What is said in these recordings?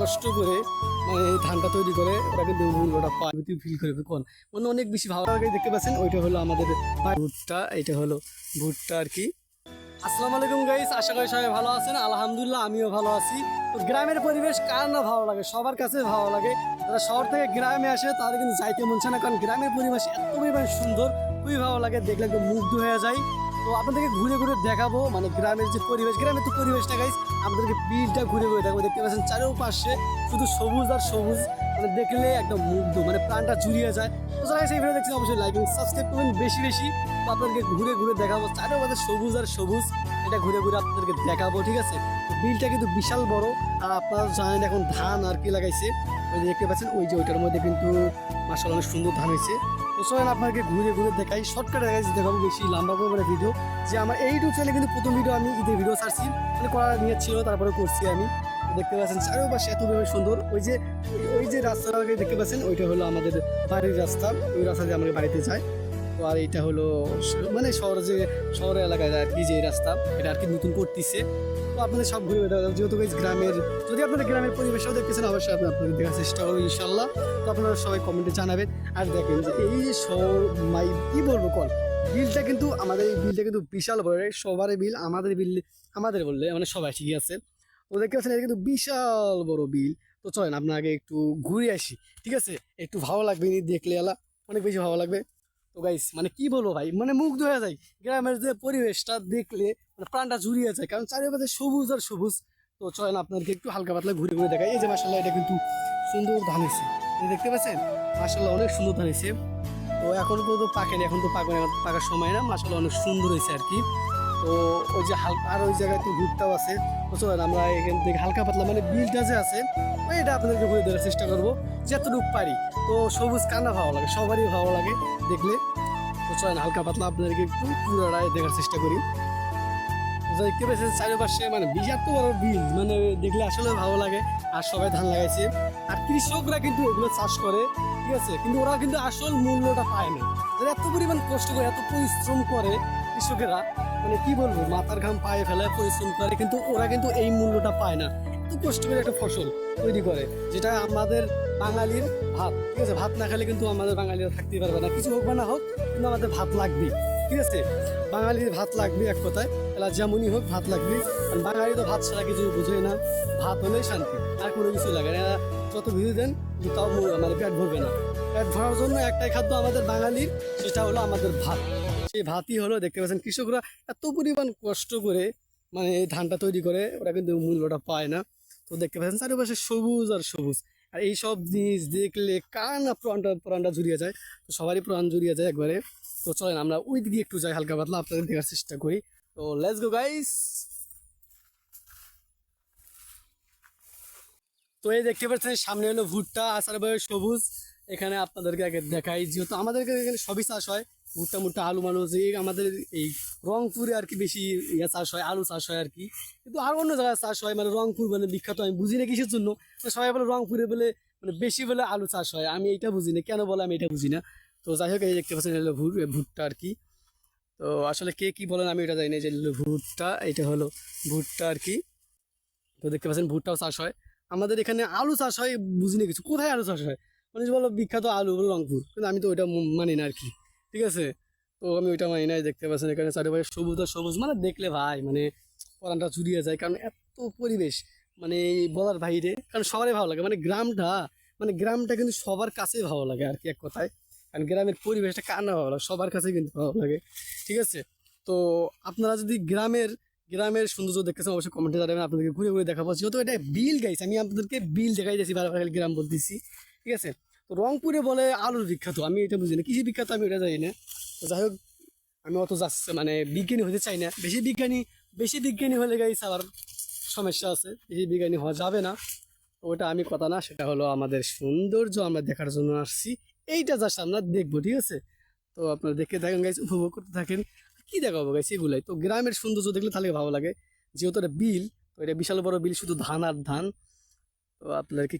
কষ্ট করে মানে এই ধানটা তৈরি করে ওরা কিন্তু মূল্যটা পায়। ফিল করবে কোন মানে অনেক বেশি ভালো লাগে দেখতে পাচ্ছেন, ওইটা হলো আমাদের ভুট্টা, এটা হলো ভুট্টা আর কি। আসসালামু আলাইকুম গাইস আশা করি সবাই ভালো আছেন। আলহামদুলিল্লাহ, আমিও ভালো আছি। তো গ্রামের পরিবেশ কার না ভালো লাগে? সবার কাছে ভালো লাগে। যারা শহর থেকে গ্রামে আসে, তাদের কিন্তু যাইতে মন চায় না। কারণ গ্রামের পরিবেশ এত পরিমাণে সুন্দর, খুবই ভালো লাগে। দেখলে একদম মুগ্ধ হয়ে যায়। তো আপনাদেরকে ঘুরে ঘুরে দেখাবো মানে গ্রামের যে পরিবেশ, গ্রামের তো পরিবেশটা গাইস আপনাদেরকে বিলটা ঘুরে ঘুরে দেখাবো। দেখতে পাচ্ছেন চারোপাশে শুধু সবুজ আর সবুজ মানে দেখলে একদম মুগ্ধ মানে প্রাণটা জুড়িয়ে যায়। তো যারা ভিডিও দেখছেন, অবশ্যই লাইক সাবস্ক্রাইব করবেন বেশি বেশি। তো আপনাদেরকে ঘুরে ঘুরে দেখাবো, চারোপাশে সবুজ আর সবুজ, এটা ঘুরে ঘুরে আপনাদেরকে দেখাবো, ঠিক আছে? বিলটা কিন্তু বিশাল বড়, আর আপনারা জানেন এখন ধান আর কি লাগাইছে। ওই দেখতে পাচ্ছেন, ওই যে ওইটার মধ্যে কিন্তু মাসাল অনেক সুন্দর ধান হয়েছে। তো আপনাকে ঘুরে ঘুরে দেখাই। শর্টকাটে দেখাইছি দেখাবো বেশি লম্বা করে ভিডিও যে আমার এই ইউটিউব চ্যানেলে কিন্তু প্রথম ভিডিও আমি ঈদের ভিডিও ছাড়ছি। মানে করা নিয়ে ছিল, তারপরে করছি আমি। দেখতে পাচ্ছেন, চারোপাশে এত ভাবে সুন্দর। ওই যে, ওই- যে রাস্তাটা দেখতে পাচ্ছেন, ওইটা হলো আমাদের বাড়ির রাস্তা। ওই রাস্তা দিয়ে আমাদের বাড়িতে তো আর এটা হলো মানে শহর যে শহরের এলাকায় আর কি যে রাস্তা, এটা আর কি নতুন করতেছে। তো আপনাদের সব ঘুরে বেড়াতে। যেহেতু গ্রামের, যদি আপনাদের গ্রামের পরিবেশও দেখতেছেন, অবশ্যই আপনি আপনাদের দেখার চেষ্টা করবেন ইনশাল্লাহ তো আপনারা সবাই কমেন্টে জানাবেন। আর দেখেন যে এই যে শহর, মাই, কি বলব কল? বিলটা কিন্তু আমাদের এই বিলটা কিন্তু বিশাল বড়। সবারই বিল, আমাদের বিল, আমাদের বললে মানে সবাই ঠিকই আছে। দেখতে পাচ্ছেন, এটা কিন্তু বিশাল বড় বিল। তো চলেন আপনাকে একটু ঘুরে আসি, ঠিক আছে? একটু ভালো লাগবে, দেখলে এলা অনেক বেশি ভালো লাগবে। তো গাইস মানে কি বলব ভাই? মানে মুগ্ধ হয়ে যায় গ্রামের যে পরিবেশটা দেখলে মানে প্রাণটা জুড়িয়ে যায়। কারণ চারিপাশে সবুজ আর সবুজ। তো চলেন আপনাদেরকে একটু হালকা পাতলা ঘুরে ঘুরে দেখায় এই যে মাসাল্লাহ এটা কিন্তু সুন্দর ধান হয়েছে দেখতে পাচ্ছেন? মাসাল্লাহ অনেক সুন্দর ধান হয়েছে তো এখন পর্যন্ত পাকেনি, এখন তো পাকা পাকার সময় না। মাসাল্লাহ অনেক সুন্দর হয়েছে আর কি। তো ওই যে হালকা আর ওই জায়গায় তো ভুট্টাও আছে। তো চলেন আমরা এখান থেকে হালকা পাতলা মানে বিলটা যে আছে, ওইটা আপনাদেরকে ঘুরে দেওয়ার চেষ্টা করব, যতটুকু পারি। তো সবুজ কান্না ভালো লাগে, সবারই ভালো লাগে দেখলে। তো চলেন হালকা পাতলা আপনাদেরকে একটু পুরোটাই দেখার চেষ্টা করি। দেখতে পেয়েছেন চারিপাশে মানে বিশাল বড় বিল মানে দেখলে আসলে ভালো লাগে। আর সবাই ধান লাগাইছে। আর কৃষকরা কিন্তু এগুলো চাষ করে, ঠিক আছে? কিন্তু ওরা কিন্তু আসল মূল্যটা পায় না। এত পরিমাণ কষ্ট করে, এত পরিশ্রম করে কৃষকেরা। মানে কি বলব, মাথার ঘাম পায়ে ফেলে পরিশ্রম করে, কিন্তু ওরা কিন্তু এই মূল্যটা পায় না। এত কষ্ট করে একটা ফসল তৈরি করে, যেটা আমাদের বাঙালির ভাত, ঠিক আছে? ভাত না খেলে কিন্তু আমাদের বাঙালিরা থাকতে পারবে না। কিছু হোক বা না হোক, কিন্তু আমাদের ভাত লাগবে, ঠিক আছে? বাঙালির ভাত লাগবে এক কথায়, এলা যেমনই হোক ভাত লাগবে। বাঙালি তো ভাত ছাড়া কিছু বোঝে না। ভাত হলেই শান্তি, আর কোনো কিছু লাগে না। যত ভিড় দেন তাও মানে পেট ভরবে না। পেট ভরার জন্য একটাই খাদ্য আমাদের বাঙালির, সেটা হলো আমাদের ভাত। সেই ভাতই হলো, দেখতে পাচ্ছেন কৃষকরা এত পরিমাণ কষ্ট করে মানে এই ধানটা তৈরি করে, ওরা কিন্তু মূল্যটা পায় না। তো দেখতে পাচ্ছেন চারিপাশে সবুজ আর সবুজ। আর এই সব জিনিস দেখলে কার না প্রাণটা প্রাণটা জুড়িয়ে যায়। তো সবারই প্রাণ জুড়িয়ে যায় একবারে। তো চলেন আমরা ওই দিকে একটু যাই হালকা পাতলা, আপনাদের দেখার চেষ্টা করি। তো লেটস গো গাইস তো এই দেখতে পাচ্ছেন সামনে হলো ভুট্টা আসার সবুজ। এখানে আপনাদেরকে আগে দেখাই, যেহেতু আমাদেরকে এখানে সবই চাষ হয় ভুট্টা মুট্টা আলু মালু যে আমাদের এই রংপুরে আর কি বেশি ইয়ে চাষ হয়, আলু চাষ হয় আর কি। কিন্তু আর অন্য জায়গায় চাষ হয় মানে রংপুর মানে বিখ্যাত, আমি বুঝি না কিসের জন্য তো সবাই বলে রংপুরে বলে মানে বেশি বলে আলু চাষ হয়, আমি এটা বুঝি না, কেন বলে আমি এটা বুঝি না। তো যাই হোক, এই দেখতে পাচ্ছেন হলো ভুট্টা আর কি। তো আসলে কে কি বলেন আমি এটা জানি না যে ভুট্টা, এটা হলো ভুট্টা আর কি। তো দেখতে পাচ্ছেন ভুট্টাও চাষ হয়। আমাদের এখানে আলু চাষ হয়, বুঝি না কিছু, কোথায় আলু চাষ হয়? মানে বলো বিখ্যাত আলু, বলো রংপুর, কিন্তু আমি তো ওইটা মানি না আর কি। ঠিক আছে? তো আমি ওইটা মানি না দেখতে পাচ্ছেন এখানে চারিপাশে সবুজ আর সবুজ। মানে দেখলে ভাই মানে পরানটা চুরিয়ে যায়, কারণ এত পরিবেশ। মানে বলার বাইরে, কারণ সবারই ভালো লাগে। মানে গ্রামটা মানে গ্রামটা কিন্তু সবার কাছেই ভালো লাগে আর কি এক কথায়। কারণ গ্রামের পরিবেশটা কার না ভালো লাগে? সবার কাছেই কিন্তু ভালো লাগে। ঠিক আছে? তো আপনারা যদি গ্রামের গ্রামের সৌন্দর্য দেখতেছেন অবশ্যই কমেন্টে জানাবেন, আপনাদেরকে ঘুরে ঘুরে দেখাবো। যেহেতু এটা বিল গাইছে আমি আপনাদেরকে বিল দেখাই দিয়েছি, বারবার গ্রাম বলতেছি। ঠিক আছে? তো রংপুরে বলে আলুর বিখ্যাত। আমি এটা বুঝি না। কৃষি বিখ্যাত আমি এটা জানি না। তো যাই হোক, আমি অত যাচ্ছে মানে বিজ্ঞানী হতে চাই না। বেশি বিজ্ঞানী বেশি বিজ্ঞানী হলে গাইছে আবার সমস্যা আছে। বেশি বিজ্ঞানী হওয়া যাবে না। ওটা আমি কথা না, সেটা হলো আমাদের সৌন্দর্য আমরা দেখার জন্য আসছি। এইটা জাস্ট আমরা দেখব, ঠিক আছে? তো আপনারা দেখে থাকেন গাইছে উপভোগ করতে থাকেন। কি দেখাবো গাইছে এগুলাই? তো গ্রামের সৌন্দর্য দেখলে তাহলে ভালো লাগে। যেহেতু এটা বিল, তো এটা বিশাল বড় বিল, শুধু ধান আর ধান। তো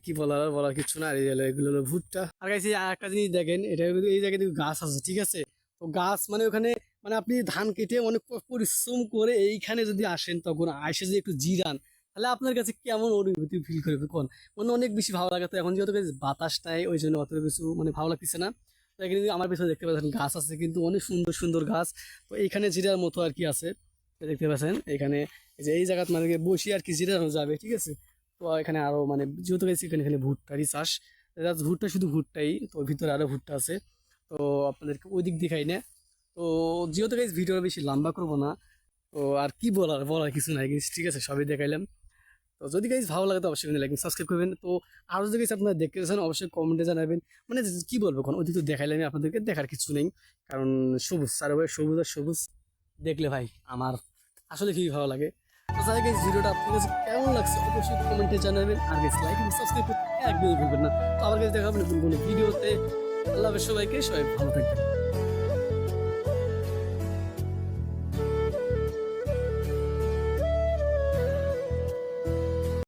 কি বলার বলার কিছু না এগুলো হলো ভুট্টা। আর গাইছে একটা জিনিস দেখেন, এটা এই জায়গায় গাছ আছে, ঠিক আছে? তো গাছ মানে ওখানে মানে আপনি ধান কেটে অনেক পরিশ্রম করে এইখানে যদি আসেন, তখন আসে যে একটু জিরান, তাহলে আপনার কাছে কেমন অনুভূতি ফিল করবে? কোন? মানে অনেক বেশি ভালো লাগে তো, এখন যেহেতু বাতাস নাই, ওই জন্য অত কিছু মানে ভালো লাগতেছে না। তো এখানে কিন্তু আমার পিছনে দেখতে পাচ্ছেন গাছ আছে, কিন্তু অনেক সুন্দর সুন্দর গাছ। তো এইখানে জিরার মতো আর কি আছে দেখতে পাচ্ছেন, এখানে এই জায়গাত মানে বসি আর কি জিরানো যাবে, ঠিক আছে? তো এখানে আরও মানে যেহেতু গেছি এখানে এখানে ভুট্টারই চাষ জাস্ট ভুট্টা শুধু ভুট্টাই তো ভিতরে আরও ভুট্টা আছে। তো আপনাদেরকে ওই দিক দেখাই না। তো যেহেতু গাইজ ভিডিওটা বেশি লম্বা করব না তো আর কি বলার বলার কিছু নাই guys, ঠিক আছে সবই দেখাইলাম। তো যদি গাইজ ভালো লাগে তো অবশ্যই কিন্তু লাইক সাবস্ক্রাইব করবেন। তো আরও যদি guys আপনারা দেখতে চান অবশ্যই কমেন্টে জানাবেন। মানে কি বলব কোন ওদিক তো দেখাইলাম আপনাদেরকে দেখার কিছু নেই কারণ সবুজ চারোপাশে সবুজ আর সবুজ। দেখলে ভাই আমার আসলে খুবই ভালো লাগে। তো যাই গাইজ ভিডিওটা কেমন লাগছে অবশ্যই কমেন্টে জানাবেন। আর গাইজ লাইক এবং সাবস্ক্রাইব করতে একদমই ভুলবেন না। তো আবার কাছে দেখা হবে নতুন কোনো ভিডিওতে। আল্লাহ সবাইকে, সবাই ভালো থাকবেন।